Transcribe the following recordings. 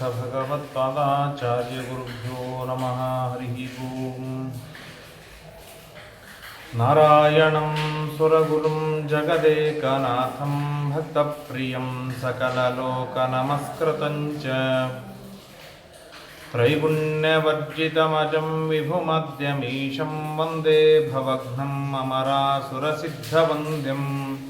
श्रीमन्नरायणाचार्यभगवत्पादाचार्यगुरुभ्यो नमः हरिः ओम्। नारायणं सुरगुरुं जगदेकनाथं भक्तप्रियं सकललोकनमस्कृतं च। त्रैगुण्यवर्जितमजं विभुमद्यमीशं वन्दे भवघ्नम् अमरासुरसिद्धवन्द्यम्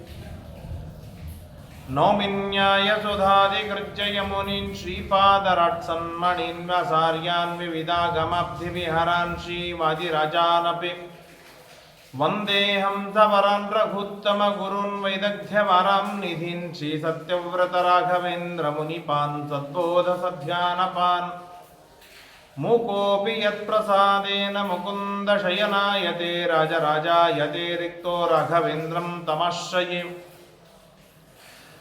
नौमिन्यायसुधादिकृत्ययमुनीन् श्रीपादराट्सन्मणीन् व्यासार्यान् विविधागमाब्धिविहरान् श्रीवादिराजानपि वन्देऽहं सवरान् रघुत्तमगुरून् वैदग्ध्यवरां निधीन् श्रीसत्यव्रतराघवेन्द्रमुनिपान् सद्बोधसध्यानपान् मूकोऽपि यत्प्रसादेन मुकुन्दशयनायते राजराजायते रिक्तो राघवेन्द्रं तमाश्रये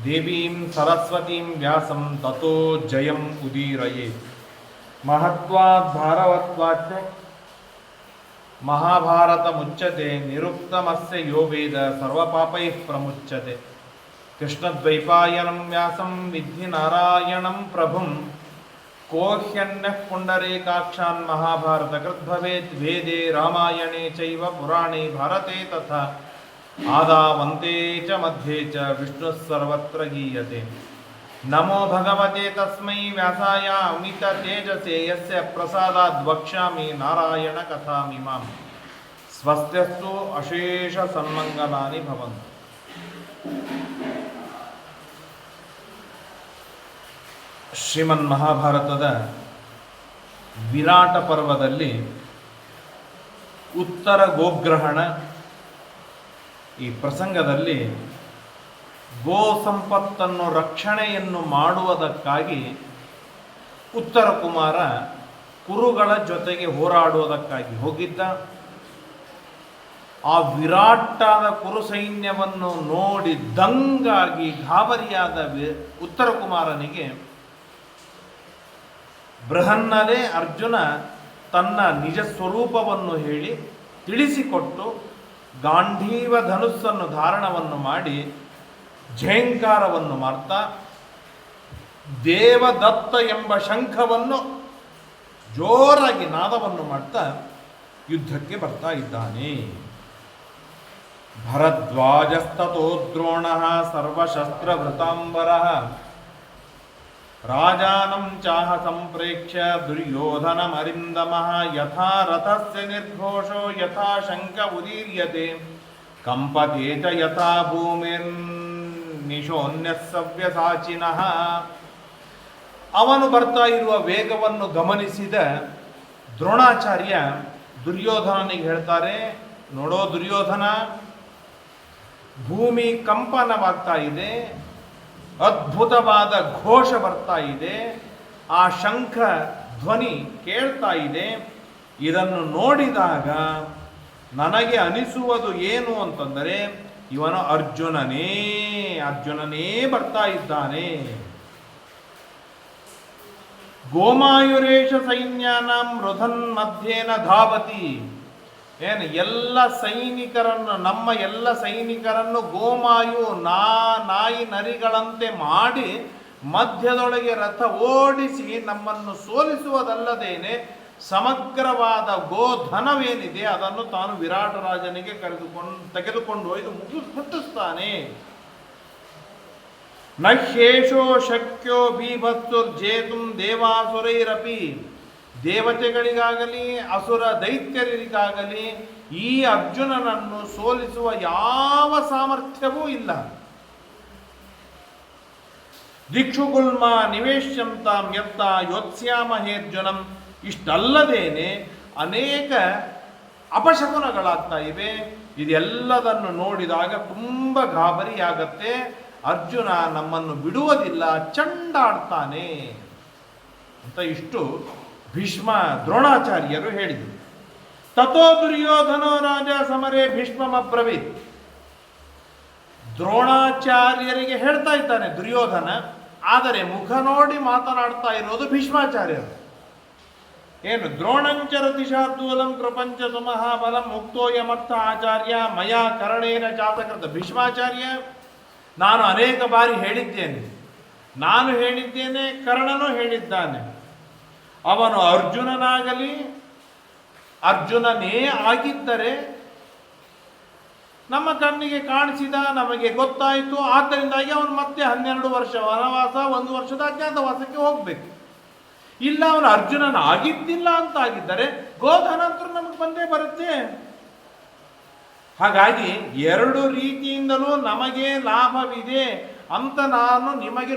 దేవీం సరస్వతీం వ్యాసం తతో జయం ఉదీరయే. మహత్వాద్భారవత్వాచ మహాభారతముచ్యతే నిరుక్తమస్య యో వేద సర్వపాపై ప్రముచ్యతే. కృష్ణద్వైపాయనం వ్యాసం విద్ధి నారాయణం ప్రభుం. కోహ్యన్యః పుండరీకాక్షాన్ మహాభారతకృద్భవేత్ వేదే రామాయణే చైవ పురాణే భారతే తథా. ಆದಾವಂತೆ ಚ ಮಧ್ಯೆ ಚ, ವಿಷ್ಣು ಸರ್ವತ್ರ ಗೀಯತೆ. ನಮೋ ಭಗವತೆ ತಸ್ಮೈ ವ್ಯಾಸಾಯ ಅಮಿತ ತೇಜಸೆ, ಯಸ್ಯ ಪ್ರಸಾದ ದ್ವಕ್ಷಾಮಿ ನಾರಾಯಣ ಕಥಾಮಿಮಾಂ. ಸ್ವಸ್ಥಸ್ತು ಅಶೇಷ ಸನ್ಮಂಗಲಾನಿ ಭವಂತು. ಶ್ರೀಮನ್ ಮಹಾಭಾರತದ ವಿರಾಟ ಪರ್ವದಲ್ಲಿ ಉತ್ತರ ಗೋಗ್ರಹಣ ಈ ಪ್ರಸಂಗದಲ್ಲಿ ಗೋ ಸಂಪತ್ತನ್ನು ರಕ್ಷಣೆಯನ್ನು ಮಾಡುವುದಕ್ಕಾಗಿ ಉತ್ತರ ಕುಮಾರ ಕುರುಗಳ ಜೊತೆಗೆ ಹೋರಾಡುವುದಕ್ಕಾಗಿ ಹೋಗಿದ್ದ. ಆ ವಿರಾಟಾದ ಕುರು ಸೈನ್ಯವನ್ನು ನೋಡಿ ದಂಗಾಗಿ ಗಾಬರಿಯಾದ ಉತ್ತರ ಕುಮಾರನಿಗೆ ಬೃಹನ್ನದೇ ಅರ್ಜುನ ತನ್ನ ನಿಜ ಸ್ವರೂಪವನ್ನು ಹೇಳಿ ತಿಳಿಸಿಕೊಟ್ಟು ಗಾಂಧೀವ ಧನುಸ್ಸನ್ನು ಧಾರಣವನ್ನು ಮಾಡಿ ಝೇಂಕಾರವನ್ನು ಮಾಡ್ತಾ ದೇವದತ್ತ ಎಂಬ ಶಂಖವನ್ನು ಜೋರಾಗಿ ನಾದವನ್ನು ಮಾಡ್ತಾ ಯುದ್ಧಕ್ಕೆ ಬರ್ತಾ ಇದ್ದಾನೆ. ಭರದ್ವಾಜಸ್ತೋ ದ್ರೋಣ ಸರ್ವಶಸ್ತ್ರಭೃತಾಂಬರ ರಾಜಾನಂ ಚಾಹ ಸಂಪ್ರೇಕ್ಷ್ಯ ದುರ್ಯೋಧನಮರಿಂದಮಃ ಯಥಾ ರಥಸ್ಯ ನಿರ್ಘೋಷೋ ಯಥಾ ಶಂಕ ಉದೀರ್ಯತೆ ಕಂಪತೆ ಚ ಯಥಾ ಸಾಚಿನಃ ಅವನು ಬರ್ತಾ ಇರುವ ವೇಗವನ್ನು ಗಮನಿಸಿದ ದ್ರೋಣಾಚಾರ್ಯ ದುರ್ಯೋಧನನಿಗೆ ಹೇಳ್ತಾರೆ, ನೋಡೋ ದುರ್ಯೋಧನ, ಭೂಮಿ ಕಂಪನವಾಗ್ತಾ ಇದೆ ಅದ್ಭುತವಾದ ಘೋಷ ಬರ್ತಾ ಇದೆ. ಆ ಶಂಖ ಧ್ವನಿ ಕೇಳ್ತಾ ಇದೆ. ಇದನ್ನು ನೋಡಿದಾಗ ನನಗೆ ಅನಿಸುವುದು ಏನು ಅಂತಂದರೆ, ಇವನು ಅರ್ಜುನನೇ ಅರ್ಜುನನೇ ಬರ್ತಾ ಇದ್ದಾನೆ. ಗೋಮಾಯುರೇಶ ಸೈನ್ಯಾನಾಂ ಮೃಧನ್ ಮಧ್ಯೇನ ಧಾವತಿ. ಏನು, ಎಲ್ಲ ಸೈನಿಕರನ್ನು, ನಮ್ಮ ಎಲ್ಲ ಸೈನಿಕರನ್ನು ಗೋಮಾಯು ನಾ, ನಾಯಿ ನರಿಗಳಂತೆ ಮಾಡಿ ಮಧ್ಯದೊಳಗೆ ರಥ ಓಡಿಸಿ ನಮ್ಮನ್ನು ಸೋಲಿಸುವುದಲ್ಲದೇನೆ ಸಮಗ್ರವಾದ ಗೋಧನವೇನಿದೆ ಅದನ್ನು ತಾನು ವಿರಾಟ ರಾಜನಿಗೆ ಕರೆದುಕೊಂಡು, ತೆಗೆದುಕೊಂಡು ಒಯ್ದು ಮುಗಿಸ್ ಮುಟ್ಟಿಸ್ತಾನೆ ನಹ್ಯೇಷೋ ಶಕ್ಯೋ ಬೀಭತ್ಸುರ್ಜೇತು ದೇವಾಸುರೈರಪಿ. ದೇವತೆಗಳಿಗಾಗಲಿ, ಅಸುರ ದೈತ್ಯರಿಗಾಗಲಿ ಈ ಅರ್ಜುನನನ್ನು ಸೋಲಿಸುವ ಯಾವ ಸಾಮರ್ಥ್ಯವೂ ಇಲ್ಲ. ದಿಕ್ಷುಗುಲ್ಮ ನಿವೇಶ್ಯಂತಾಂ ಯತ್ತ ಯೋತ್ಸ್ಯಾಮಹೇರ್ಜುನಂ ಇಷ್ಟಲ್ಲದೇನೆ ಅನೇಕ ಅಪಶಕುನಗಳಾಗ್ತಾ ಇವೆ. ಇದೆಲ್ಲದನ್ನು ನೋಡಿದಾಗ ತುಂಬ ಗಾಬರಿಯಾಗತ್ತೆ. ಅರ್ಜುನ ನಮ್ಮನ್ನು ಬಿಡುವುದಿಲ್ಲ, ಚಂಡಾಡ್ತಾನೆ ಅಂತ ಇಷ್ಟು ಭೀಷ್ಮ ದ್ರೋಣಾಚಾರ್ಯರು ಹೇಳಿದರು. ತಥೋ ದುರ್ಯೋಧನೋ ರಾಜ ಸಮರೇ ಭೀಷ್ಮಬ್ರವೀತ್ ದ್ರೋಣಾಚಾರ್ಯರಿಗೆ ಹೇಳ್ತಾ ಇದ್ದಾನೆ ದುರ್ಯೋಧನ, ಆದರೆ ಮುಖ ನೋಡಿ ಮಾತನಾಡ್ತಾ ಇರೋದು ಭೀಷ್ಮಾಚಾರ್ಯರು. ಏನು ದ್ರೋಣಂಚರ ಶಾರ್ದೂಲಂ ಪ್ರಪಂಚ ಸುಮಹಾಬಲಂ ಮುಕ್ತೋಯಮರ್ಥ ಆಚಾರ್ಯ ಮಯಾ ಕರಣೇನ ಜಾತಕೃತ ಭೀಷ್ಮಾಚಾರ್ಯ, ನಾನು ಅನೇಕ ಬಾರಿ ಹೇಳಿದ್ದೇನೆ. ನಾನು ಹೇಳಿದ್ದೇನೆ, ಕರ್ಣನು ಹೇಳಿದ್ದಾನೆ. ಅವನು ಅರ್ಜುನನಾಗಲಿ, ಅರ್ಜುನನೇ ಆಗಿದ್ದರೆ ನಮ್ಮ ಕಣ್ಣಿಗೆ ಕಾಣಿಸಿದ ನಮಗೆ ಗೊತ್ತಾಯಿತು. ಆದ್ದರಿಂದಾಗಿ ಅವನು ಮತ್ತೆ ಹನ್ನೆರಡು ವರ್ಷ ವನವಾಸ, ಒಂದು ವರ್ಷದ ಅಜ್ಞಾತವಾಸಕ್ಕೆ ಹೋಗಬೇಕು. ಇಲ್ಲ, ಅವನು ಅರ್ಜುನನ ಆಗಿದ್ದಿಲ್ಲ ಅಂತ ಆಗಿದ್ದರೆ ಗೋಧನಂತರ ನಮಗೆ ಬಂದೇ ಬರುತ್ತೆ. ಹಾಗಾಗಿ ಎರಡು ರೀತಿಯಿಂದಲೂ ನಮಗೆ ಲಾಭವಿದೆ ಅಂತ ನಾನು ನಿಮಗೆ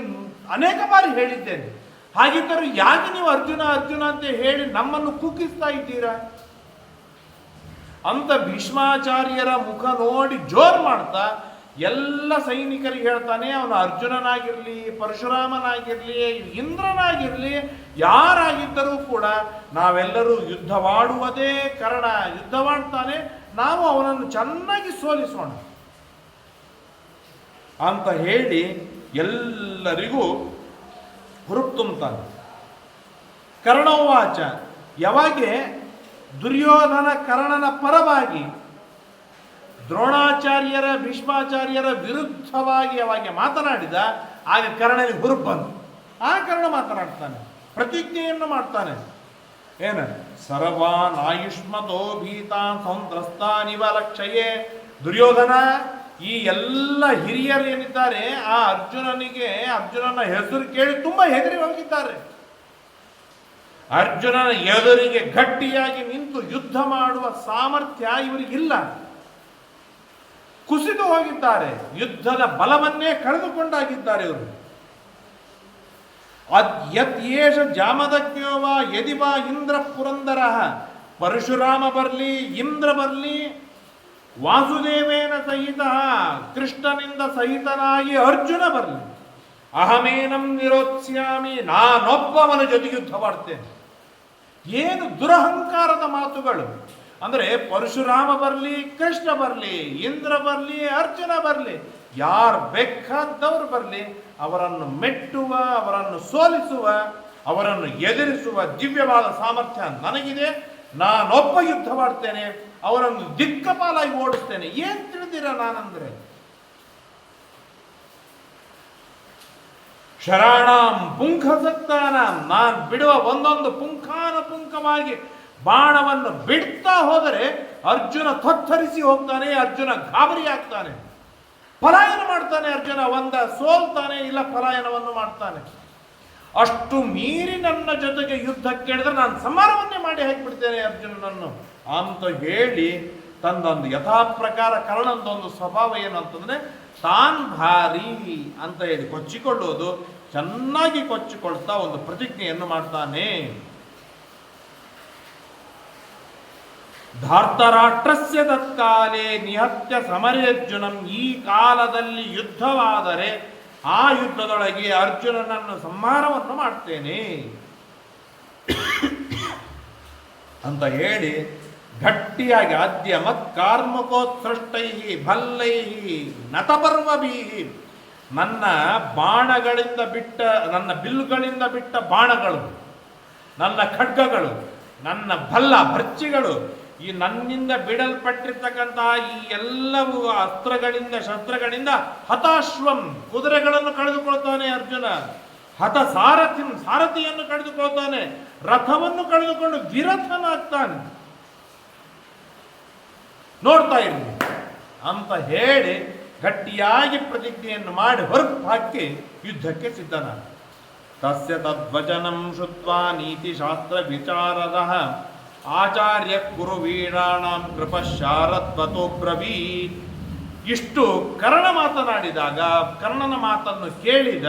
ಅನೇಕ ಬಾರಿ ಹೇಳಿದ್ದೇನೆ. ಹಾಗಿದ್ದರೂ ಯಾಕೆ ನೀವು ಅರ್ಜುನ ಅರ್ಜುನ ಅಂತ ಹೇಳಿ ನಮ್ಮನ್ನು ಕುಗ್ಗಿಸ್ತಾ ಇದ್ದೀರಾ? ಅಂತ ಭೀಷ್ಮಾಚಾರ್ಯರ ಮುಖ ನೋಡಿ ಜೋರ್ ಮಾಡ್ತಾ ಎಲ್ಲ ಸೈನಿಕರಿಗೆ ಹೇಳ್ತಾನೆ, ಅವನು ಅರ್ಜುನನಾಗಿರಲಿ, ಪರಶುರಾಮನಾಗಿರಲಿ, ಇಂದ್ರನಾಗಿರಲಿ, ಯಾರಾಗಿದ್ದರೂ ಕೂಡ ನಾವೆಲ್ಲರೂ ಯುದ್ಧವಾಡುವುದೇ ಕರಣ ಯುದ್ಧವಾಡ್ತಾನೆ, ನಾವು ಅವನನ್ನು ಚೆನ್ನಾಗಿ ಸೋಲಿಸೋಣ ಅಂತ ಹೇಳಿ ಎಲ್ಲರಿಗೂ ಹುರುಪ್ತುಂತಾನೆ ಕರ್ಣವಾಚ, ಯಾವಾಗೆ ದುರ್ಯೋಧನ ಕರ್ಣನ ಪರವಾಗಿ ದ್ರೋಣಾಚಾರ್ಯರ, ಭೀಷ್ಮಾಚಾರ್ಯರ ವಿರುದ್ಧವಾಗಿ ಯಾವಾಗ ಮಾತನಾಡಿದ, ಆಗ ಕರ್ಣನಿಗೆ ಹುರುಪ್ ಬಂತು. ಆ ಕರ್ಣ ಮಾತನಾಡ್ತಾನೆ, ಪ್ರತಿಜ್ಞೆಯನ್ನು ಮಾಡ್ತಾನೆ. ಏನು? ಸರ್ವಾನ್ ಆಯುಷ್ಮತೋ ಭೀತಾನ್ ಸಂತ್ರಸ್ತಾನಿವ ಲಕ್ಷಯೇ. ದುರ್ಯೋಧನ ಈ ಎಲ್ಲ ಹಿರಿಯರು ಏನಿದ್ದಾರೆ, ಆ ಅರ್ಜುನನಿಗೆ, ಅರ್ಜುನನ ಹೆಸರು ಕೇಳಿ ತುಂಬಾ ಹೆದರಿ ಹೋಗಿದ್ದಾರೆ. ಅರ್ಜುನನ ಎದುರಿಗೆ ಗಟ್ಟಿಯಾಗಿ ನಿಂತು ಯುದ್ಧ ಮಾಡುವ ಸಾಮರ್ಥ್ಯ ಇವರಿಗಿಲ್ಲ. ಕುಸಿದು ಹೋಗಿದ್ದಾರೆ, ಯುದ್ಧದ ಬಲವನ್ನೇ ಕಳೆದುಕೊಂಡಾಗಿದ್ದಾರೆ ಇವರು. ಅದ್ಯತ್ಯೇಷ ಜಾಮದಜ್ಞೋವ ಯದಿವಾ ಇಂದ್ರ ಪುರಂದರ ಪರಶುರಾಮ ಬರ್ಲಿ, ಇಂದ್ರ ಬರ್ಲಿ ವಾಸುದೇವೇನ ಸಹಿತ ಕೃಷ್ಣನಿಂದ ಸಹಿತನಾಗಿ ಅರ್ಜುನ ಬರಲಿ. ಅಹಮೇನಂ ನಿರೋತ್ಸ್ಯಾಮಿ, ನಾನೊಬ್ಬವನ ಜೊತೆ ಯುದ್ಧ ಮಾಡ್ತೇನೆ. ಏನು ದುರಹಂಕಾರದ ಮಾತುಗಳು? ಅಂದರೆ ಪರಶುರಾಮ ಬರಲಿ, ಕೃಷ್ಣ ಬರಲಿ, ಇಂದ್ರ ಬರಲಿ, ಅರ್ಜುನ ಬರಲಿ, ಯಾರು ಬೇಕಾದವರು ಬರಲಿ, ಅವರನ್ನು ಮೆಟ್ಟುವ, ಅವರನ್ನು ಸೋಲಿಸುವ, ಅವರನ್ನು ಎದುರಿಸುವ ದಿವ್ಯವಾದ ಸಾಮರ್ಥ್ಯ ನನಗಿದೆ. ನಾನೊಬ್ಬ ಯುದ್ಧ ಮಾಡ್ತೇನೆ. ಅವರನ್ನು ದಿಕ್ಕಪಾಲಾಗಿ ಓಡಿಸ್ತೇನೆ. ಏನ್ ತಿಳಿದಿರ ನಾನಂದ್ರೆ? ಶರಾಣಾಂ ಸತ್ತಾನ ನಾನು ಬಿಡುವ ಒಂದೊಂದು ಪುಂಖಾನುಪುಂಖವಾಗಿ ಬಾಣವನ್ನು ಬಿಡ್ತಾ ಹೋದರೆ ಅರ್ಜುನ ತತ್ತರಿಸಿ ಹೋಗ್ತಾನೆ, ಅರ್ಜುನ ಗಾಬರಿ ಆಗ್ತಾನೆ. ಪಲಾಯನ ಮಾಡ್ತಾನೆ ಅರ್ಜುನ, ಒಂದ ಸೋಲ್ತಾನೆ, ಇಲ್ಲ ಪಲಾಯನವನ್ನು ಮಾಡ್ತಾನೆ. ಅಷ್ಟು ಮೀರಿ ನನ್ನ ಜೊತೆಗೆ ಯುದ್ಧ ಕೇಳಿದ್ರೆ ನಾನು ಸಮಾರವನ್ನೇ ಮಾಡಿ ಹಾಕಿಬಿಡ್ತೇನೆ ಅರ್ಜುನನನ್ನು. ಅಂತ ಹೇಳಿ ತಂದೊಂದು ಯಥಾ ಪ್ರಕಾರ ಕರ್ಣಂದೊಂದು ಸ್ವಭಾವ ಏನು ಅಂತಂದ್ರೆ, ತಾನ್ ಭಾರಿ ಅಂತ ಹೇಳಿ ಕೊಚ್ಚಿಕೊಳ್ಳೋದು, ಚೆನ್ನಾಗಿ ಕೊಚ್ಚಿಕೊಳ್ತಾ ಒಂದು ಪ್ರತಿಜ್ಞೆಯನ್ನು ಮಾಡ್ತಾನೆ. ಧಾರ್ತರಾಷ್ಟ್ರಸ್ಯ ತತ್ಕಾಲೇ ನಿಹತ್ಯ ಸಮರೇರ್ಜುನಂ ಈ ಕಾಲದಲ್ಲಿ ಯುದ್ಧವಾದರೆ ಆ ಯುದ್ಧದೊಳಗೆ ಅರ್ಜುನನನ್ನು ಸಂಹಾರವನ್ನು ಮಾಡ್ತೇನೆ. ಅಂತ ಹೇಳಿ ಗಟ್ಟಿಯಾಗಿ ಆದ್ಯ ಮತ್ ಕಾರ್ಮಕೋತ್ಸೃಷ್ಟೈ ಭಲ್ಲೈ ಬೀಹಿ ನನ್ನ ಬಾಣಗಳಿಂದ ಬಿಟ್ಟ, ನನ್ನ ಬಿಲ್ಲುಗಳಿಂದ ಬಿಟ್ಟ ಬಾಣಗಳು, ನನ್ನ ಖಡ್ಗಗಳು, ನನ್ನ ಭಲ್ಲ ಭರ್ಚಿಗಳು ಈ ನನ್ನಿಂದ ಬಿಡಲ್ಪಟ್ಟಿರ್ತಕ್ಕಂತಹ ಈ ಎಲ್ಲವೂ ಅಸ್ತ್ರಗಳಿಂದ, ಶಸ್ತ್ರಗಳಿಂದ ಹತಾಶ್ವಂ ಕುದುರೆಗಳನ್ನು ಕಳೆದುಕೊಳ್ತಾನೆ ಅರ್ಜುನ. ಹತ ಸಾರಥಿ ಸಾರಥಿಯನ್ನು ಕಳೆದುಕೊಳ್ತಾನೆ. ರಥವನ್ನು ಕಳೆದುಕೊಂಡು ವಿರಥನಾಗ್ತಾನೆ. ನೋಡ್ತಾ ಇರಲಿ ಅಂತ ಹೇಳಿ ಗಟ್ಟಿಯಾಗಿ ಪ್ರತಿಜ್ಞೆಯನ್ನು ಮಾಡಿ ಹೊರಗೆ ಹಾಕಿ ಯುದ್ಧಕ್ಕೆ ಸಿದ್ಧನಾದ. ತಸ್ಯ ತದ್ವಚನಂ ಶುತ್ವಾ ನೀತಿಶಾಸ್ತ್ರ ವಿಚಾರದ ಆಚಾರ್ಯ ಕುರು ವೀರಾಣಾಂ ಕೃಪ ಬ್ರವೀತ್. ಇಷ್ಟು ಕರ್ಣ ಮಾತನಾಡಿದಾಗ, ಕರ್ಣನ ಮಾತನ್ನು ಕೇಳಿದ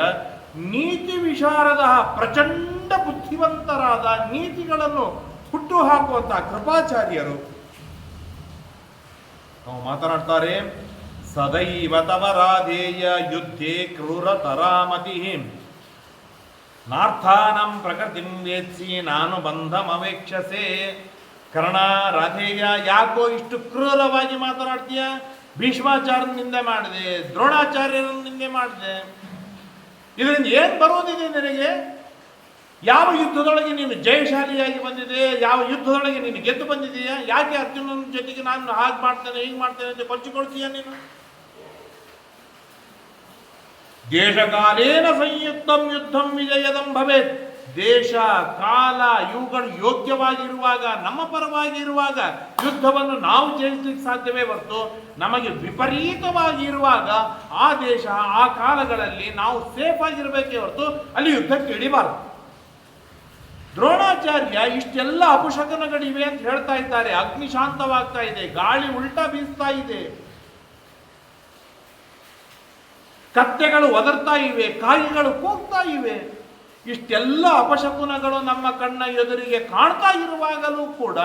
ನೀತಿ ವಿಚಾರದ ಪ್ರಚಂಡ ಬುದ್ಧಿವಂತರಾದ ನೀತಿಗಳನ್ನು ಹುಟ್ಟು ಹಾಕುವಂತಹ ಕೃಪಾಚಾರ್ಯರು ತಾವು ಮಾತನಾಡ್ತಾರೆ, ಸದೈವ ತವ ರಾಧೇಯ ಯುದ್ಧೇ ಕ್ರೂರ ತರಾಮತಿ ನಾರ್ಥಾನಂ ಪ್ರಕೃತಿಂ ವೇತ್ಸಿ ನಾನು ಬಂಧಮವೇಕ್ಷಸೆ ಕರ್ಣ ರಾಧೇಯ, ಯಾಕೋ ಇಷ್ಟು ಕ್ರೂರವಾಗಿ ಮಾತನಾಡ್ತೀಯ? ಭೀಷ್ಮಾಚಾರ್ಯನ ನಿಂದೆ ಮಾಡಿದೆ, ದ್ರೋಣಾಚಾರ್ಯರನ್ನು ನಿಂದೆ ಮಾಡಿದೆ. ಇದರಿಂದ ಏನು ಬರೋದಿದೆ ನಿನಗೆ? ಯಾವ ಯುದ್ಧದೊಳಗೆ ನೀನು ಜಯಶಾಲಿಯಾಗಿ ಬಂದಿದೆ, ಯಾವ ಯುದ್ಧದೊಳಗೆ ನೀನು ಗೆದ್ದು ಬಂದಿದೆಯಾ? ಯಾಕೆ ಅರ್ಜುನನ ಜೊತೆಗೆ ನಾನು ಹಾಗೆ ಮಾಡ್ತೇನೆ, ಹೀಗೆ ಮಾಡ್ತೇನೆ ಅಂತ ಕೊಚ್ಚಿಕೊಳ್ತೀಯ ನೀನು? ದೇಶಕಾಲೇನ ಸಂಯುಕ್ತಂ ಯುದ್ಧಂ ವಿಜಯದಂ ಭವೇತ್. ದೇಶ, ಕಾಲ, ಇವುಗಳು ಯೋಗ್ಯವಾಗಿರುವಾಗ, ನಮ್ಮ ಪರವಾಗಿ ಇರುವಾಗ ಯುದ್ಧವನ್ನು ನಾವು ಜಯಿಸಲಿಕ್ಕೆ ಸಾಧ್ಯವೇ ಹೊರತು ನಮಗೆ ವಿಪರೀತವಾಗಿ ಇರುವಾಗ ಆ ದೇಶ, ಆ ಕಾಲಗಳಲ್ಲಿ ನಾವು ಸೇಫ್ ಆಗಿರಬೇಕೇ ಹೊರತು ಅಲ್ಲಿ ಯುದ್ಧಕ್ಕೆ ಇಳಿಬಾರದು. ದ್ರೋಣಾಚಾರ್ಯ, ಇಷ್ಟೆಲ್ಲ ಅಪಶಕನಗಳಿವೆ ಅಂತ ಹೇಳ್ತಾ ಇದ್ದಾರೆ. ಅಗ್ನಿ ಶಾಂತವಾಗ್ತಾ ಇದೆ, ಗಾಳಿ ಉಲ್ಟಾ ಬೀಸ್ತಾ ಇದೆ. ಕತ್ತೆಗಳು ಒದರ್ತಾ ಇವೆ, ಕಾಯಿಗಳು ಕೂಗ್ತಾ ಇವೆ. ಇಷ್ಟೆಲ್ಲ ಅಪಶಕುನಗಳು ನಮ್ಮ ಕಣ್ಣ ಎದುರಿಗೆ ಕಾಣ್ತಾ ಇರುವಾಗಲೂ ಕೂಡ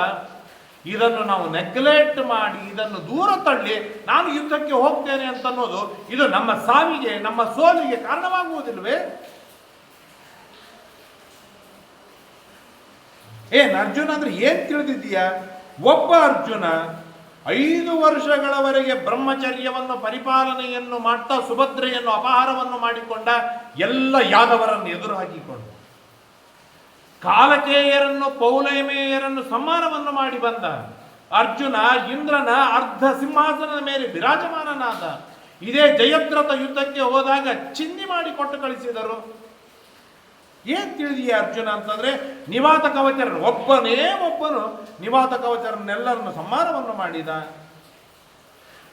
ಇದನ್ನು ನಾವು ನೆಗ್ಲೆಕ್ಟ್ ಮಾಡಿ, ಇದನ್ನು ದೂರ ತಳ್ಳಿ, ನಾನು ಯುದ್ಧಕ್ಕೆ ಹೋಗ್ತೇನೆ ಅಂತನ್ನೋದು, ಇದು ನಮ್ಮ ಸಾವಿಗೆ, ನಮ್ಮ ಸೋಲಿಗೆ ಕಾರಣವಾಗುವುದಿಲ್ವೇ? ಏನ್ ಅರ್ಜುನ ಅಂದ್ರೆ ಏನು ತಿಳಿದಿದ್ದೀಯಾ? ಒಬ್ಬ ಅರ್ಜುನ ಐದು ವರ್ಷಗಳವರೆಗೆ ಬ್ರಹ್ಮಚರ್ಯವನ್ನು, ಪರಿಪಾಲನೆಯನ್ನು ಮಾಡ್ತಾ, ಸುಭದ್ರೆಯನ್ನು, ಅಪಹಾರವನ್ನು ಮಾಡಿಕೊಂಡ ಎಲ್ಲ ಯಾದವರನ್ನು ಎದುರು ಹಾಕಿಕೊಂಡು ಕಾಲಕೇಯರನ್ನು, ಪೌಲೈಮೇಯರನ್ನು ಸಮ್ಮಾನವನ್ನು ಮಾಡಿ ಬಂದ ಅರ್ಜುನ ಇಂದ್ರನ ಅರ್ಧ ಸಿಂಹಾಸನದ ಮೇಲೆ ವಿರಾಜಮಾನನಾದ. ಇದೇ ಜಯದ್ರಥ ಯುದ್ಧಕ್ಕೆ ಹೋದಾಗ ಚಿನ್ನಿ ಮಾಡಿ ಕೊಟ್ಟು ಕಳಿಸಿದರು. ಏನ್ ತಿಳಿದೀಯ ಅರ್ಜುನ ಅಂತಂದ್ರೆ ನಿವಾತ ಕವಚರನು ಒಬ್ಬನೇ ಒಬ್ಬನು ನಿವಾತ ಕವಚರನ್ನೆಲ್ಲರನ್ನು ಸಮ್ಮಾನವನ್ನು ಮಾಡಿದ.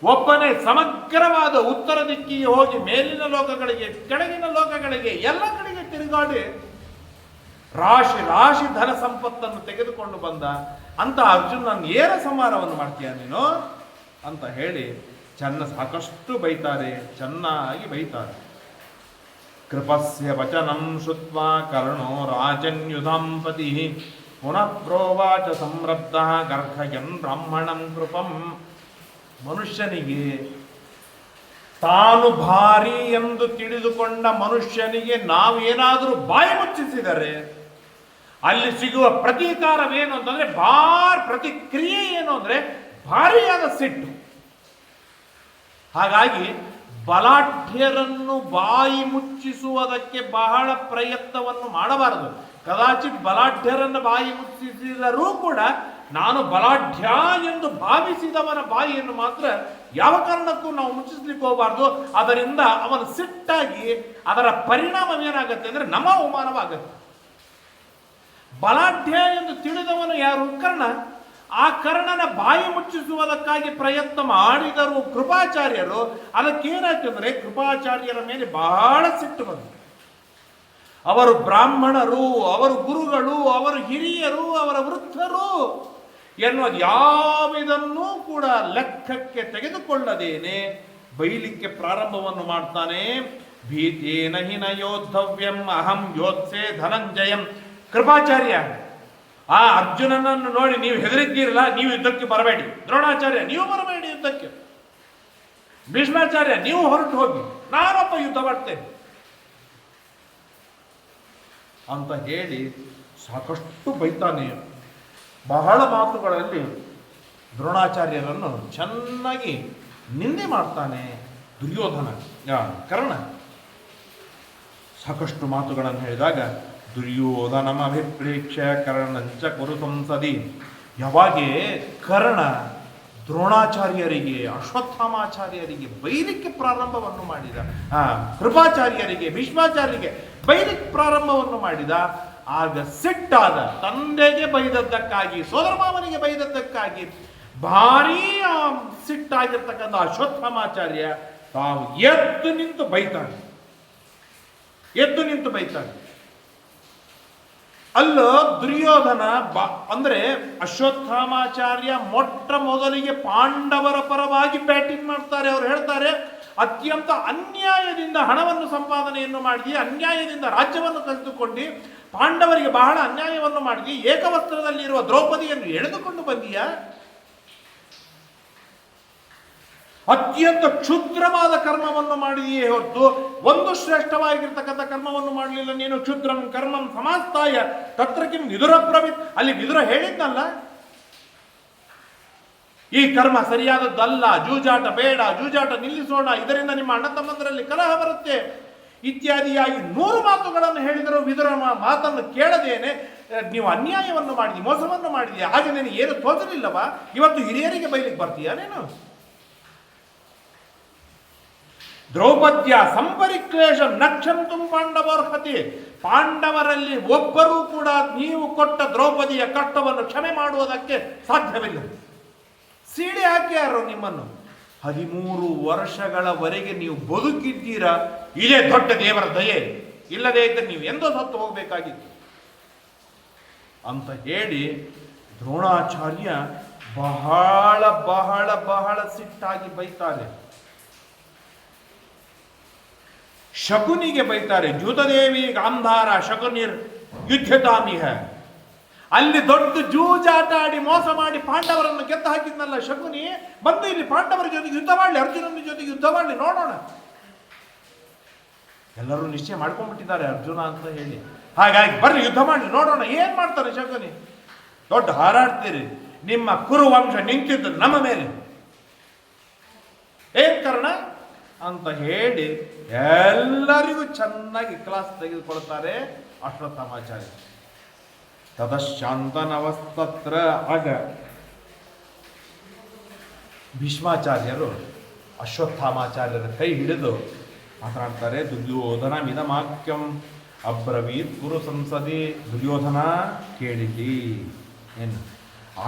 ಒಬ್ಬನೇ ಸಮಗ್ರವಾದ ಉತ್ತರ ದಿಕ್ಕಿಗೆ ಹೋಗಿ ಮೇಲಿನ ಲೋಕಗಳಿಗೆ, ಕೆಳಗಿನ ಲೋಕಗಳಿಗೆ, ಎಲ್ಲ ಕಡೆಗೆ ತಿರುಗಾಡಿ ರಾಶಿ ರಾಶಿ ಧನ ಸಂಪತ್ತನ್ನು ತೆಗೆದುಕೊಂಡು ಬಂದ. ಅಂತ ಅರ್ಜುನನ್ ಏನ ಸಮಾರವನ್ನು ಮಾಡ್ತೀಯ ನೀನು? ಅಂತ ಹೇಳಿ, ಚೆನ್ನ ಸಾಕಷ್ಟು ಬೈತಾರೆ, ಚೆನ್ನಾಗಿ ಬೈತಾರೆ. ಕೃಪಸ್ಯ ವಚನಂ ಶುತ್ವಾ ಕರ್ಣೋ ರಾಜನ್ಯುಧಾಂಪತಿ ಪುನಃ ಪ್ರೋವಾಚ ಸಂರಬ್ಧ ಗರ್ಭಯನ್ ಬ್ರಾಹ್ಮಣಂ ಕೃಪಂ ಮನುಷ್ಯನಿಗೆ ತಾನು ಭಾರಿ ಎಂದು ತಿಳಿದುಕೊಂಡ ಮನುಷ್ಯನಿಗೆ ನಾವು ಏನಾದರೂ ಬಾಯಿ ಮುಚ್ಚಿಸಿದರೆ, ಅಲ್ಲಿ ಸಿಗುವ ಪ್ರತೀಕಾರವೇನು ಅಂತಂದ್ರೆ, ಭಾರಿ ಪ್ರತಿಕ್ರಿಯೆ ಏನು ಅಂದರೆ, ಭಾರಿಯಾದ ಸಿಟ್ಟು. ಹಾಗಾಗಿ ಬಲಾಢ್ಯರನ್ನು ಬಾಯಿ ಮುಚ್ಚಿಸುವುದಕ್ಕೆ ಬಹಳ ಪ್ರಯತ್ನವನ್ನು ಮಾಡಬಾರದು. ಕದಾಚಿತ್ ಬಲಾಢ್ಯರನ್ನು ಬಾಯಿ ಮುಚ್ಚಿಸಿದರೂ ಕೂಡ ನಾನು ಬಲಾಢ್ಯ ಎಂದು ಭಾವಿಸಿದವನ ಬಾಯಿಯನ್ನು ಮಾತ್ರ ಯಾವ ಕಾರಣಕ್ಕೂ ನಾವು ಮುಚ್ಚಿಸ್ಲಿಕ್ಕೆ ಹೋಗಬಾರ್ದು. ಅದರಿಂದ ಅವನು ಸಿಟ್ಟಾಗಿ ಅದರ ಪರಿಣಾಮವೇನಾಗತ್ತೆ ಅಂದರೆ ನಮ್ಮ ಅವಮಾನವಾಗುತ್ತೆ. ಬಲಾಢ್ಯ ಎಂದು ತಿಳಿದವನು ಯಾರು? ಕರ್ಣ. ಆ ಕರ್ಣನ ಬಾಯಿ ಮುಚ್ಚಿಸುವುದಕ್ಕಾಗಿ ಪ್ರಯತ್ನ ಮಾಡಿದರು ಕೃಪಾಚಾರ್ಯರು ಅದಕ್ಕೇನಾಯ್ತು ಅಂದ್ರೆ ಕೃಪಾಚಾರ್ಯರ ಮೇಲೆ ಬಹಳ ಸಿಟ್ಟು ಬಂತು. ಅವರು ಬ್ರಾಹ್ಮಣರು, ಅವರು ಗುರುಗಳು, ಅವರು ಹಿರಿಯರು, ಅವರ ವೃದ್ಧರು ಎನ್ನುವುದು ಯಾವುದನ್ನೂ ಕೂಡ ಲೆಕ್ಕಕ್ಕೆ ತೆಗೆದುಕೊಳ್ಳದೇನೆ. ಬೈಲಿಕ್ಕೆ ಪ್ರಾರಂಭವನ್ನು ಮಾಡ್ತಾನೆ. ಭೀತೇನ ಹಿನ ಯೋದ್ಧವ್ಯಂ, ಅಹಂ ಯೋತ್ಸೆ ಧನಂಜಯಂ. ಕೃಪಾಚಾರ್ಯ ಆ ಅರ್ಜುನನನ್ನು ನೋಡಿ ನೀವು ಹೆದರಿದ್ದೀರಲ್ಲ, ನೀವು ಯುದ್ಧಕ್ಕೆ ಬರಬೇಡಿ. ದ್ರೋಣಾಚಾರ್ಯ, ನೀವು ಬರಬೇಡಿ ಯುದ್ಧಕ್ಕೆ. ಭೀಷ್ಮಾಚಾರ್ಯ, ನೀವು ಹೊರಟು ಹೋಗಿ. ನಾನೊಬ್ಬ ಯುದ್ಧ ಮಾಡ್ತೇನೆ. ಅಂತ ಹೇಳಿ ಸಾಕಷ್ಟು ಬೈತಾನೆ. ಬಹಳ ಮಾತುಗಳಲ್ಲಿ ದ್ರೋಣಾಚಾರ್ಯರನ್ನು ಚೆನ್ನಾಗಿ ನಿಂದೆ ಮಾಡ್ತಾನೆ ದುರ್ಯೋಧನ ಕರ್ಣ. ಸಾಕಷ್ಟು ಮಾತುಗಳನ್ನು ಹೇಳಿದಾಗ ದುರ್ಯೋಧನಮಭಿಪ್ರೇಕ್ಷ ಕರ್ಣಂಚ ಕುರು ಸಂಸದಿ. ಯಾವಾಗೆ ಕರ್ಣ ದ್ರೋಣಾಚಾರ್ಯರಿಗೆ, ಅಶ್ವತ್ಥಾಮಾಚಾರ್ಯರಿಗೆ ಬೈಲಿಕ್ಕೆ ಪ್ರಾರಂಭವನ್ನು ಮಾಡಿದ, ಆ, ಕೃಪಾಚಾರ್ಯರಿಗೆ, ಭೀಷ್ಮಾಚಾರ್ಯರಿಗೆ ಬೈಲಿಕ್ಕೆ ಪ್ರಾರಂಭವನ್ನು ಮಾಡಿದ, ಆಗ ಸಿಟ್ಟಾದ ತಂದೆಗೆ ಬೈದದ್ದಕ್ಕಾಗಿ, ಸೋದರ ಮಾವನಿಗೆ ಬೈದದ್ದಕ್ಕಾಗಿ ಭಾರೀ ಸಿಟ್ಟಾಗಿರ್ತಕ್ಕಂಥ ಅಶ್ವತ್ಥಾಮಾಚಾರ್ಯ ತಾವು ಎದ್ದು ನಿಂತು ಬೈತಾನೆ. ಎದ್ದು ನಿಂತು ಬೈತಾನೆ. ಅಲ್ಲ ದುರ್ಯೋಧನ ಬ, ಅಂದ್ರೆ ಅಶ್ವತ್ಥಾಮಾಚಾರ್ಯ ಮೊಟ್ಟ ಮೊದಲಿಗೆ ಪಾಂಡವರ ಪರವಾಗಿ ಬ್ಯಾಟಿಂಗ್ ಮಾಡ್ತಾರೆ, ಅವ್ರು ಹೇಳ್ತಾರೆ, ಅತ್ಯಂತ ಅನ್ಯಾಯದಿಂದ ಹಣವನ್ನು ಸಂಪಾದನೆಯನ್ನು ಮಾಡಿ ಅನ್ಯಾಯದಿಂದ ರಾಜ್ಯವನ್ನು ಕಳೆದುಕೊಂಡು ಪಾಂಡವರಿಗೆ ಬಹಳ ಅನ್ಯಾಯವನ್ನು ಮಾಡಿ ಏಕವಸ್ತ್ರದಲ್ಲಿರುವ ದ್ರೌಪದಿಯನ್ನು ಎಳೆದುಕೊಂಡು ಬಂದೀಯಾ? ಅತ್ಯಂತ ಕ್ಷುದ್ರವಾದ ಕರ್ಮವನ್ನು ಮಾಡಿದೆಯೇ ಹೊರತು ಒಂದು ಶ್ರೇಷ್ಠವಾಗಿರ್ತಕ್ಕಂಥ ಕರ್ಮವನ್ನು ಮಾಡಲಿಲ್ಲ ನೀನು. ಕ್ಷುದ್ರಂ ಕರ್ಮಂ ಸಮಾಸ್ತಾಯ. ತತ್ರ ಕಿಂ ವಿದುರ ಪ್ರವಿತ್. ಅಲ್ಲಿ ವಿದುರ ಹೇಳಿದ್ನಲ್ಲ ಈ ಕರ್ಮ ಸರಿಯಾದದ್ದಲ್ಲ ಜೂಜಾಟ ಬೇಡ. ಜೂಜಾಟ ನಿಲ್ಲಿಸೋಣ. ಇದರಿಂದ ನಿಮ್ಮ ಅಣ್ಣ ತಮ್ಮಂದರಲ್ಲಿ ಕಲಹ ಬರುತ್ತೆ. ಇತ್ಯಾದಿಯಾಗಿ ನೂರು ಮಾತುಗಳನ್ನು ಹೇಳಿದರು ವಿದುರ ಮಾತನ್ನು ಕೇಳದೇನೆ. ನೀವು ಅನ್ಯಾಯವನ್ನು ಮಾಡಿದಿ, ಮೋಸವನ್ನು ಮಾಡಿದಿ. ಹಾಗೆ ನೀನು ಏನು ತೋಚಲಿಲ್ಲವಾ? ಇವತ್ತು ಹಿರಿಯರಿಗೆ ಬೈಲಿಕ್ಕೆ ಬರ್ತೀಯಾ ನೀನು? ದ್ರೌಪದ್ಯ ಸಂಪರಿಕ್ಲೇಶ ನಕ್ಷಂತು ಪಾಂಡವರ್ಹತಿ. ಪಾಂಡವರಲ್ಲಿ ಒಬ್ಬರೂ ಕೂಡ ನೀವು ಕೊಟ್ಟ ದ್ರೌಪದಿಯ ಕಷ್ಟವನ್ನು ಕ್ಷಮೆ ಮಾಡುವುದಕ್ಕೆ ಸಾಧ್ಯವಿಲ್ಲ. ಸೀಡಿ ಹಾಕ್ಯಾರು ನಿಮ್ಮನ್ನು? ಹದಿಮೂರು ವರ್ಷಗಳವರೆಗೆ ನೀವು ಬದುಕಿದ್ದೀರಾ? ಇದೇ ದೊಡ್ಡ ದೇವರ ದಯೆ. ಇಲ್ಲದೇ ಇದ್ದರೆ ನೀವು ಎಂದೋ ಸತ್ತು ಹೋಗಬೇಕಾಗಿತ್ತು. ಅಂತ ಹೇಳಿ ದ್ರೋಣಾಚಾರ್ಯ ಬಹಳ ಬಹಳ ಬಹಳ ಸಿಟ್ಟಾಗಿ ಬೈತಾರೆ ಶಕುನಿಗೆ ಬೈತಾರೆ ಜೂತದೇವಿ ಗಾಂಧಾರ ಶಕುನಿರ್ ಯುದ್ಧತಾಮಿಹ ಅಲ್ಲಿ ದೊಡ್ಡ ಜೂಜಾಟ ಆಡಿ ಮೋಸ ಮಾಡಿ ಪಾಂಡವರನ್ನು ಗೆದ್ದ ಹಾಕಿದ್ನಲ್ಲ ಶಕುನಿ. ಬಂದು ಇಲ್ಲಿ ಪಾಂಡವರ ಜೊತೆಗೆ ಯುದ್ಧ ಮಾಡಲಿ, ಅರ್ಜುನನ ಜೊತೆಗೆ ಯುದ್ಧ ಮಾಡಲಿ, ನೋಡೋಣ. ಎಲ್ಲರೂ ನಿಶ್ಚಯ ಮಾಡ್ಕೊಂಡ್ಬಿಟ್ಟಿದ್ದಾರೆ ಅರ್ಜುನ ಅಂತ ಹೇಳಿ. ಹಾಗಾಗಿ ಬರ್ರಿ ಯುದ್ಧ ಮಾಡಿ ನೋಡೋಣ, ಏನ್ ಮಾಡ್ತಾರೆ ಶಕುನಿ? ದೊಡ್ಡ ಹಾರಾಡ್ತೀರಿ, ನಿಮ್ಮ ಕುರುವಂಶ ನಿಂತಿದ್ದು ನಮ್ಮ ಮೇಲೆ. ಏನ್ ಕಾರಣ? ಅಂತ ಹೇಳಿ ಎಲ್ಲರಿಗೂ ಚೆನ್ನಾಗಿ ಕ್ಲಾಸ್ ತೆಗೆದುಕೊಳ್ತಾರೆ ಅಶ್ವತ್ಥಾಮಾಚಾರ್ಯ ತದಶಾಂತನವಸ್ತತ್ರ ಆಗ ಭೀಷ್ಮಾಚಾರ್ಯರು ಅಶ್ವತ್ಥಾಮಾಚಾರ್ಯರ ಕೈ ಹಿಡಿದು ಮಾತನಾಡ್ತಾರೆ, ದುರ್ಯೋಧನ ಮಿದಮಾಕ್ಯಂ ಅಬ್ರವೀತ್ ಗುರು ಸಂಸದಿ, ದುರ್ಯೋಧನ ಕೇಳಿದಿ ಏನು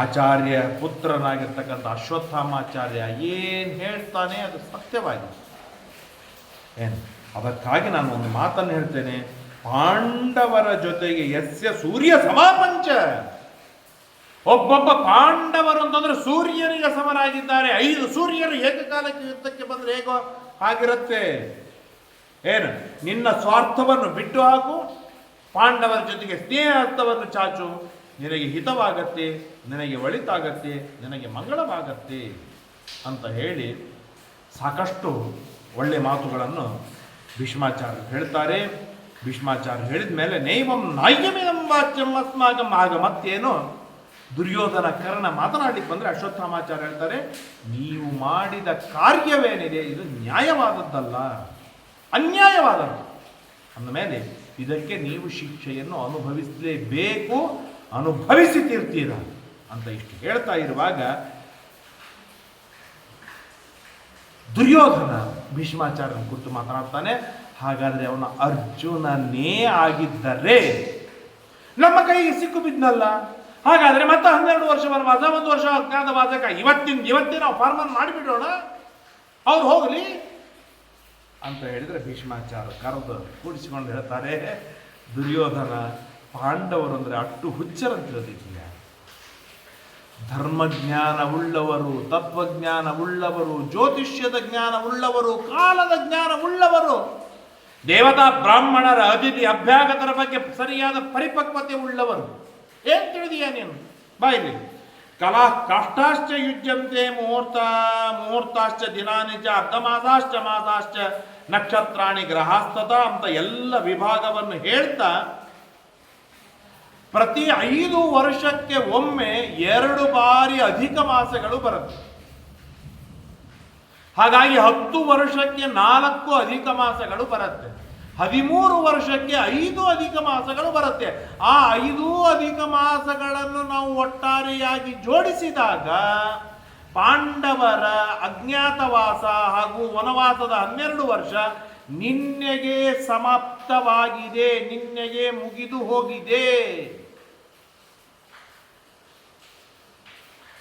ಆಚಾರ್ಯ ಪುತ್ರನಾಗಿರ್ತಕ್ಕಂಥ ಅಶ್ವತ್ಥಾಮಾಚಾರ್ಯ ಏನು ಹೇಳ್ತಾನೆ ಅದು ಸತ್ಯವಾಗಿದೆ ಏನು? ಅದಕ್ಕಾಗಿ ನಾನು ಒಂದು ಮಾತನ್ನು ಹೇಳ್ತೇನೆ. ಪಾಂಡವರ ಜೊತೆಗೆ ಯಸ್ಯ ಸೂರ್ಯ ಸಮಾಪಂಚ. ಒಬ್ಬೊಬ್ಬ ಪಾಂಡವರು ಅಂತಂದ್ರೆ ಸೂರ್ಯನಿಗೆ ಸಮರಾಗಿದ್ದಾರೆ ಐದು ಸೂರ್ಯರು ಏಕಕಾಲಕ್ಕೆ ಯುದ್ಧಕ್ಕೆ ಬಂದ್ರೆ ಹೇಗೋ ಆಗಿರುತ್ತೆ ಏನು? ನಿನ್ನ ಸ್ವಾರ್ಥವನ್ನು ಬಿಟ್ಟು ಹಾಕು. ಪಾಂಡವರ ಜೊತೆಗೆ ಸ್ನೇಹಾರ್ಥವನ್ನು ಚಾಚು. ನಿನಗೆ ಹಿತವಾಗತ್ತೆ, ನಿನಗೆ ಒಳಿತಾಗತ್ತೆ, ನಿನಗೆ ಮಂಗಳವಾಗತ್ತೆ ಅಂತ ಹೇಳಿ ಸಾಕಷ್ಟು ಒಳ್ಳೆ ಮಾತುಗಳನ್ನು ಭೀಷ್ಮಾಚಾರ್ಯ ಹೇಳ್ತಾರೆ. ಭೀಷ್ಮಾಚಾರ್ಯ ಹೇಳಿದ ಮೇಲೆ, ನೈವಂ ನಾಯ್ಯಮಿದಂ ವಾಚ್ಯಂ ಆಗ ಮತ್ತೇನು? ದುರ್ಯೋಧನ ಕರ್ಣ ಮಾತನಾಡಲಿಕ್ಕೆ ಬಂದರೆ ಅಶ್ವತ್ಥಾಮಾಚಾರ್ಯ ಹೇಳ್ತಾರೆ, ನೀವು ಮಾಡಿದ ಕಾರ್ಯವೇನಿದೆ, ಇದು ನ್ಯಾಯವಾದದ್ದಲ್ಲ, ಅನ್ಯಾಯವಾದದ್ದು. ಅಂದಮೇಲೆ ಇದಕ್ಕೆ ನೀವು ಶಿಕ್ಷೆಯನ್ನು ಅನುಭವಿಸಲೇಬೇಕು ಅನುಭವಿಸಿ ತೀರ್ತೀರ ಅಂತ ಇಷ್ಟು ಹೇಳ್ತಾ ಇರುವಾಗ, ದುರ್ಯೋಧನ ಭೀಷ್ಮಾಚಾರ್ಯನ ಕುರಿತು ಮಾತನಾಡ್ತಾನೆ. ಹಾಗಾದ್ರೆ ಅವನ ಅರ್ಜುನನೇ ಆಗಿದ್ದರೆ ನಮ್ಮ ಕೈಗೆ ಸಿಕ್ಕು ಬಿದ್ನಲ್ಲ ಹಾಗಾದ್ರೆ ಮತ್ತೆ ಹನ್ನೆರಡು ವರ್ಷ ವನವಾಸ ಒಂದು ವರ್ಷ ಅಜ್ಞಾತವಾಸಕ ಇವತ್ತಿನ, ಇವತ್ತೇ ನಾವು ಫಾರ್ಮರ್ ಮಾಡಿಬಿಡೋಣ. ಅವ್ರು ಹೋಗಲಿ ಅಂತ ಹೇಳಿದ್ರೆ ಭೀಷ್ಮಾಚಾರ ಕರೆದು ಕೂಡಿಸಿಕೊಂಡು ಹೇಳ್ತಾರೆ, ದುರ್ಯೋಧನ, ಪಾಂಡವರು ಅಂದ್ರೆ ಅಟ್ಟು ಹುಚ್ಚರಂತಿರೋದಿಲ್ಲ ಧರ್ಮಜ್ಞಾನವುಳ್ಳವರು, ತತ್ವಜ್ಞಾನವುಳ್ಳವರು, ಜ್ಯೋತಿಷ್ಯದ ಜ್ಞಾನವುಳ್ಳವರು, ಕಾಲದ ಜ್ಞಾನವುಳ್ಳವರು, ದೇವತಾ ಬ್ರಾಹ್ಮಣರ ಅತಿಥಿ ಅಭ್ಯಾಗತರ ಬಗ್ಗೆ ಸರಿಯಾದ ಪರಿಪಕ್ವತೆ ಉಳ್ಳವರು. ಏನ್ ತಿಳಿದೀಯ ನೀನು? ಬಾಯಿಲಿ ಕಲಾ ಕಾಷ್ಟಾಶ್ಚ ಯುಜ್ಯಂತೆ ಮುಹೂರ್ತ, ಮುಹೂರ್ತಾಶ್ಚ ದಿನಾನಿ ಚ, ಅರ್ಧಮಾಸಾಶ್ಚ ಮಾಸಾಶ್ಚ ನಕ್ಷತ್ರಾಣಿ ಗ್ರಹಾಸ್ತತ ಅಂತ ಎಲ್ಲ ವಿಭಾಗವನ್ನು ಹೇಳ್ತಾ ಪ್ರತಿ ಐದು ವರ್ಷಕ್ಕೆ ಒಮ್ಮೆ ಎರಡು ಬಾರಿ ಅಧಿಕ ಮಾಸಗಳು ಬರುತ್ತೆ. ಹಾಗಾಗಿ ಹತ್ತು ವರ್ಷಕ್ಕೆ ನಾಲ್ಕು ಅಧಿಕ ಮಾಸಗಳು ಬರುತ್ತೆ. ಹದಿಮೂರು ವರ್ಷಕ್ಕೆ ಐದು ಅಧಿಕ ಮಾಸಗಳು ಬರುತ್ತೆ. ಆ ಐದು ಅಧಿಕ ಮಾಸಗಳನ್ನು ನಾವು ಒಟ್ಟಾರೆಯಾಗಿ ಜೋಡಿಸಿದಾಗ ಪಾಂಡವರ ಅಜ್ಞಾತವಾಸ ಹಾಗೂ ವನವಾಸದ ಹನ್ನೆರಡು ವರ್ಷ ನಿನ್ನೆಗೆ ಸಮಾಪ್ತವಾಗಿದೆ, ನಿನ್ನೆಗೆ ಮುಗಿದು ಹೋಗಿದೆ.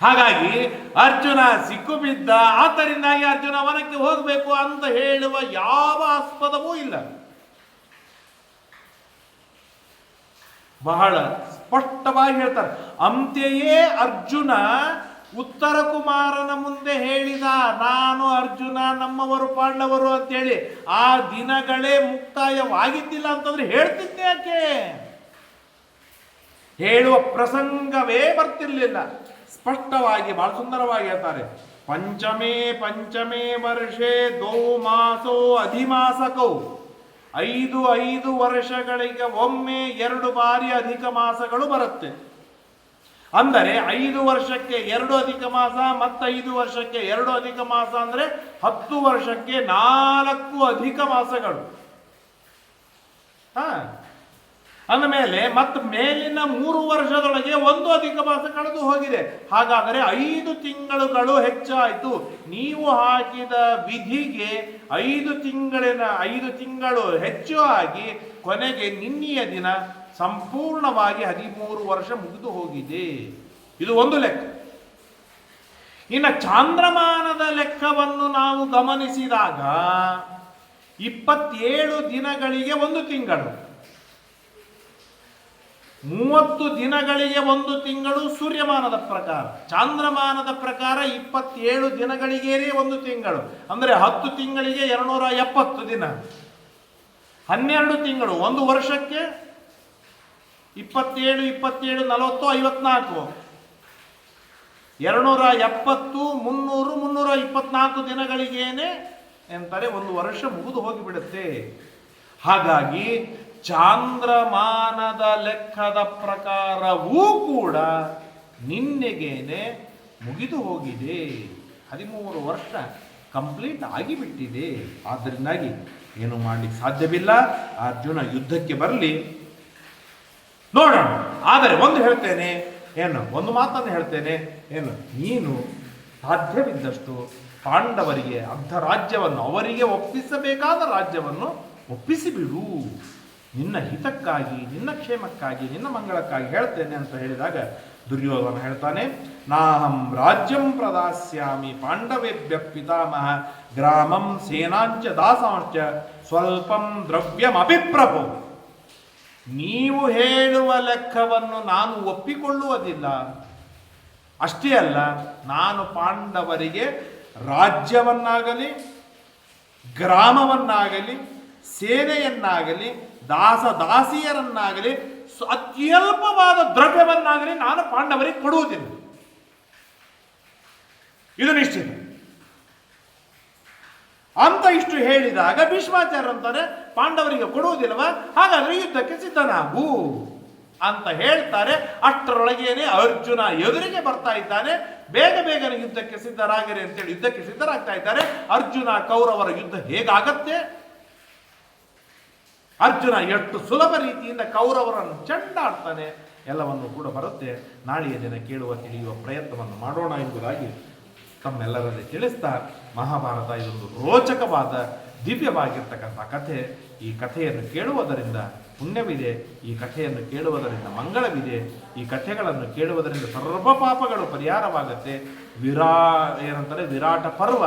ಹಾಗಾಗಿ ಅರ್ಜುನ ಸಿಕ್ಕು ಬಿದ್ದ ಆದ್ದರಿಂದಾಗಿ ಅರ್ಜುನ ವನಕ್ಕೆ ಹೋಗಬೇಕು ಅಂತ ಹೇಳುವ ಯಾವ ಆಸ್ಪದವೂ ಇಲ್ಲ. ಬಹಳ ಸ್ಪಷ್ಟವಾಗಿ ಹೇಳ್ತಾರೆ. ಅಂತೆಯೇ ಅರ್ಜುನ ಉತ್ತರ ಕುಮಾರನ ಮುಂದೆ ಹೇಳಿದ, ನಾನು ಅರ್ಜುನ, ನಮ್ಮವರು ಪಾಂಡವರು ಅಂತೇಳಿ ಆ ದಿನಗಳೇ ಮುಕ್ತಾಯವಾಗಿದ್ದಿಲ್ಲ ಅಂತಂದ್ರೆ ಹೇಳ್ತಿದ್ದೆ ಯಾಕೆ? ಹೇಳುವ ಪ್ರಸಂಗವೇ ಬರ್ತಿರ್ಲಿಲ್ಲ. ಸ್ಪಷ್ಟವಾಗಿ, ಬಹಳ ಸುಂದರವಾಗಿ ಹೇಳ್ತಾರೆ. ಪಂಚಮೇ ಪಂಚಮೇ ವರ್ಷೆ ದೋ ಮಾಸೋ ಅಧಿಮಾಸಕೌ. ಐದು ಐದು ವರ್ಷಗಳಿಗೆ ಒಮ್ಮೆ ಎರಡು ಬಾರಿ ಅಧಿಕ ಮಾಸಗಳು ಬರುತ್ತೆ. ಅಂದರೆ ಐದು ವರ್ಷಕ್ಕೆ ಎರಡು ಅಧಿಕ ಮಾಸ, ಮತ್ತು ಐದು ವರ್ಷಕ್ಕೆ ಎರಡು ಅಧಿಕ ಮಾಸ ಅಂದರೆ ಹತ್ತು ವರ್ಷಕ್ಕೆ ನಾಲ್ಕು ಅಧಿಕ ಮಾಸಗಳು. ಹಾ? ಅಂದಮೇಲೆ ಮತ್ತು ಮೇಲಿನ ಮೂರು ವರ್ಷದೊಳಗೆ ಒಂದು ಅಧಿಕ ಮಾಸ ಕಳೆದು ಹೋಗಿದೆ. ಹಾಗಾದರೆ ಐದು ತಿಂಗಳುಗಳು ಹೆಚ್ಚಾಯಿತು. ನೀವು ಹಾಕಿದ ವಿಧಿಗೆ ಐದು ತಿಂಗಳಿನ, ಐದು ತಿಂಗಳು ಹೆಚ್ಚು ಆಗಿ ಕೊನೆಗೆ ನಿನ್ನೆಯ ದಿನ ಸಂಪೂರ್ಣವಾಗಿ ಹದಿಮೂರು ವರ್ಷ ಮುಗಿದು ಹೋಗಿದೆ. ಇದು ಒಂದು ಲೆಕ್ಕ. ಇನ್ನು ಚಾಂದ್ರಮಾನದ ಲೆಕ್ಕವನ್ನು ನಾವು ಗಮನಿಸಿದಾಗ ಇಪ್ಪತ್ತೇಳು ದಿನಗಳಿಗೆ ಒಂದು ತಿಂಗಳು. ಮೂವತ್ತು ದಿನಗಳಿಗೆ ಒಂದು ತಿಂಗಳು ಸೂರ್ಯಮಾನದ ಪ್ರಕಾರ, ಚಾಂದ್ರಮಾನದ ಪ್ರಕಾರ ಇಪ್ಪತ್ತೇಳು ದಿನಗಳಿಗೇನೆ ಒಂದು ತಿಂಗಳು. ಅಂದರೆ ಹತ್ತು ತಿಂಗಳಿಗೆ ಎರಡುನೂರ ಎಪ್ಪತ್ತು ದಿನ. ಹನ್ನೆರಡು ತಿಂಗಳು, ಒಂದು ವರ್ಷಕ್ಕೆ ಇಪ್ಪತ್ತೇಳು ಇಪ್ಪತ್ತೇಳು, ನಲವತ್ತು, ಐವತ್ನಾಲ್ಕು. ಎರಡುನೂರ ಎಪ್ಪತ್ತು, ಮುನ್ನೂರು, ಮುನ್ನೂರ ಇಪ್ಪತ್ನಾಲ್ಕು ದಿನಗಳಿಗೇನೆ ಎಂತಾರೆ ಒಂದು ವರ್ಷ ಮುಗಿದು ಹೋಗಿಬಿಡುತ್ತೆ. ಹಾಗಾಗಿ ಚಾಂದ್ರಮಾನದ ಲೆಕ್ಕದ ಪ್ರಕಾರವೂ ಕೂಡ ನಿನ್ನೆಗೇನೆ ಮುಗಿದು ಹೋಗಿದೆ. ಹದಿಮೂರು ವರ್ಷ ಕಂಪ್ಲೀಟ್ ಆಗಿಬಿಟ್ಟಿದೆ. ಆದ್ದರಿಂದಾಗಿ ಏನು ಮಾಡಲಿಕ್ಕೆ ಸಾಧ್ಯವಿಲ್ಲ? ಅರ್ಜುನ ಯುದ್ಧಕ್ಕೆ ಬರಲಿ. ನೋಡೋಣ. ಆದರೆ ಒಂದು ಹೇಳ್ತೇನೆ, ಏನು, ಒಂದು ಮಾತನ್ನು ಹೇಳ್ತೇನೆ, ಏನು, ನೀನು ಸಾಧ್ಯವಿದ್ದಷ್ಟು ಪಾಂಡವರಿಗೆ ಅರ್ಧ ರಾಜ್ಯವನ್ನು ಅವರಿಗೆ ಒಪ್ಪಿಸಬೇಕಾದ ರಾಜ್ಯವನ್ನು ಒಪ್ಪಿಸಿಬಿಡು. ನಿನ್ನ ಹಿತಕ್ಕಾಗಿ, ನಿನ್ನ ಕ್ಷೇಮಕ್ಕಾಗಿ, ನಿನ್ನ ಮಂಗಳಕ್ಕಾಗಿ ಹೇಳ್ತೇನೆ ಅಂತ ಹೇಳಿದಾಗ ದುರ್ಯೋಧನ ಹೇಳ್ತಾನೆ, ನಾಹಂ ರಾಜ್ಯಂ ಪ್ರದಾಸ್ಯಾಮಿ ಪಾಂಡವೇಭ್ಯ ಪಿತಾಮಹ, ಗ್ರಾಮಂ ಸೇನಾಂಚ ದಾಸಾಂಚ, ಸ್ವಲ್ಪಂ ದ್ರವ್ಯಂ ಅಭಿಪ್ರಭು. ನೀವು ಹೇಳುವ ಲೆಕ್ಕವನ್ನು ನಾನು ಒಪ್ಪಿಕೊಳ್ಳುವುದಿಲ್ಲ. ಅಷ್ಟೇ ಅಲ್ಲ, ನಾನು ಪಾಂಡವರಿಗೆ ರಾಜ್ಯವನ್ನಾಗಲಿ, ಗ್ರಾಮವನ್ನಾಗಲಿ, ಸೇನೆಯನ್ನಾಗಲಿ ದಾಸ ದಾಸಿಯರನ್ನಾಗಲಿ ಅತ್ಯಲ್ಪವಾದ ದ್ರವ್ಯವನ್ನಾಗಲಿ ನಾನು ಪಾಂಡವರಿಗೆ ಕೊಡುವುದಿಲ್ಲ. ಇದು ನಿಶ್ಚಿತ. ಅಂತ ಇಷ್ಟು ಹೇಳಿದಾಗ ಅಂತಾರೆ ಪಾಂಡವರಿಗೆ ಕೊಡುವುದಿಲ್ಲವ ಹಾಗಾದ್ರೆ ಯುದ್ಧಕ್ಕೆ ಸಿದ್ಧನಾಗು ಅಂತ ಹೇಳ್ತಾರೆ. ಅಷ್ಟರೊಳಗೇನೆ ಅರ್ಜುನ ಎದುರಿಗೆ ಬರ್ತಾ ಇದ್ದಾನೆ. ಬೇಗ ಬೇಗನೆ ಯುದ್ಧಕ್ಕೆ ಸಿದ್ಧರಾಗಿರಿ ಅಂತೇಳಿ ಯುದ್ಧಕ್ಕೆ ಸಿದ್ಧರಾಗ್ತಾ ಇದ್ದಾರೆ. ಅರ್ಜುನ ಕೌರವರ ಯುದ್ಧ ಹೇಗಾಗತ್ತೆ? ಅರ್ಜುನ ಎಷ್ಟು ಸುಲಭ ರೀತಿಯಿಂದ ಕೌರವರನ್ನು ಚೆಂಡಾಡ್ತಾನೆ ಎಲ್ಲವನ್ನು ಕೂಡ ಬರುತ್ತೆ. ನಾಳೆಯ ದಿನ ಕೇಳುವ, ತಿಳಿಯುವ ಪ್ರಯತ್ನವನ್ನು ಮಾಡೋಣ ಎಂಬುದಾಗಿ ತಮ್ಮೆಲ್ಲರಲ್ಲಿ ತಿಳಿಸ್ತಾ ಮಹಾಭಾರತ ಇದೊಂದು ರೋಚಕವಾದ, ದಿವ್ಯವಾಗಿರ್ತಕ್ಕಂಥ ಕಥೆ. ಈ ಕಥೆಯನ್ನು ಕೇಳುವುದರಿಂದ ಪುಣ್ಯವಿದೆ, ಈ ಕಥೆಯನ್ನು ಕೇಳುವುದರಿಂದ ಮಂಗಳವಿದೆ, ಈ ಕಥೆಗಳನ್ನು ಕೇಳುವುದರಿಂದ ಸರ್ವ ಪಾಪಗಳು ಪರಿಹಾರವಾಗುತ್ತೆ. ವಿರಾ ಏನಂತಾರೆ, ವಿರಾಟ ಪರ್ವ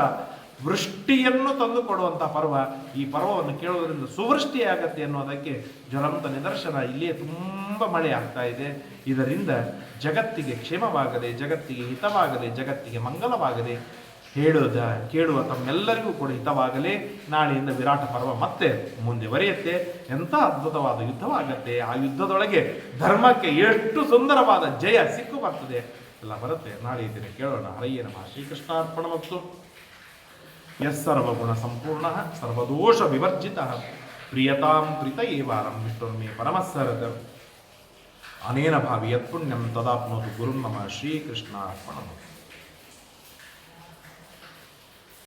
ವೃಷ್ಟಿಯನ್ನು ತಂದು ಕೊಡುವಂಥ ಪರ್ವ ಈ ಪರ್ವವನ್ನು ಕೇಳುವುದರಿಂದ ಸುವೃಷ್ಟಿಯಾಗತ್ತೆ ಅನ್ನೋದಕ್ಕೆ ಜ್ವಲಂತ ನಿದರ್ಶನ ಇಲ್ಲಿಯೇ ತುಂಬ ಮಳೆ ಆಗ್ತಾ ಇದೆ. ಇದರಿಂದ ಜಗತ್ತಿಗೆ ಕ್ಷೇಮವಾಗದೆ, ಜಗತ್ತಿಗೆ ಹಿತವಾಗದೆ, ಜಗತ್ತಿಗೆ ಮಂಗಲವಾಗದೆ ಹೇಳುವುದ ಕೇಳುವ ತಮ್ಮೆಲ್ಲರಿಗೂ ಕೂಡ ಹಿತವಾಗಲೇ ನಾಳೆಯಿಂದ ವಿರಾಟ ಪರ್ವ ಮತ್ತೆ ಮುಂದೆ ಬರೆಯುತ್ತೆ ಎಂಥ ಅದ್ಭುತವಾದ ಯುದ್ಧವಾಗತ್ತೆ. ಆ ಯುದ್ಧದೊಳಗೆ ಧರ್ಮಕ್ಕೆ ಎಷ್ಟು ಸುಂದರವಾದ ಜಯ ಸಿಕ್ಕು ಬರ್ತದೆ ಎಲ್ಲ ಬರುತ್ತೆ. ನಾಳೆ ದಿನ ಕೇಳೋಣ. ಹರಯ್ಯ ನಮಃ ಶ್ರೀಕೃಷ್ಣಾರ್ಪಣ ಮತ್ತು ಯಸ್ಸರ್ವಗುಣ ಸಂಪೂರ್ಣ ಸರ್ವದೋಷ ವಿವರ್ಜಿತ ಪ್ರಿಯತಾಂ ಪ್ರಿತ ಏವಾರಂ ವಿಷ್ಣುರ್ಮೇ ಪರಮಸ್ಸರತ ಅನೇನ ಭಾವಿ ಯತ್ಪುಣ್ಯಂ ತದಾಪ್ನೋತು ಗುರುಂ ನಮ ಶ್ರೀಕೃಷ್ಣಾರ್ಪಣ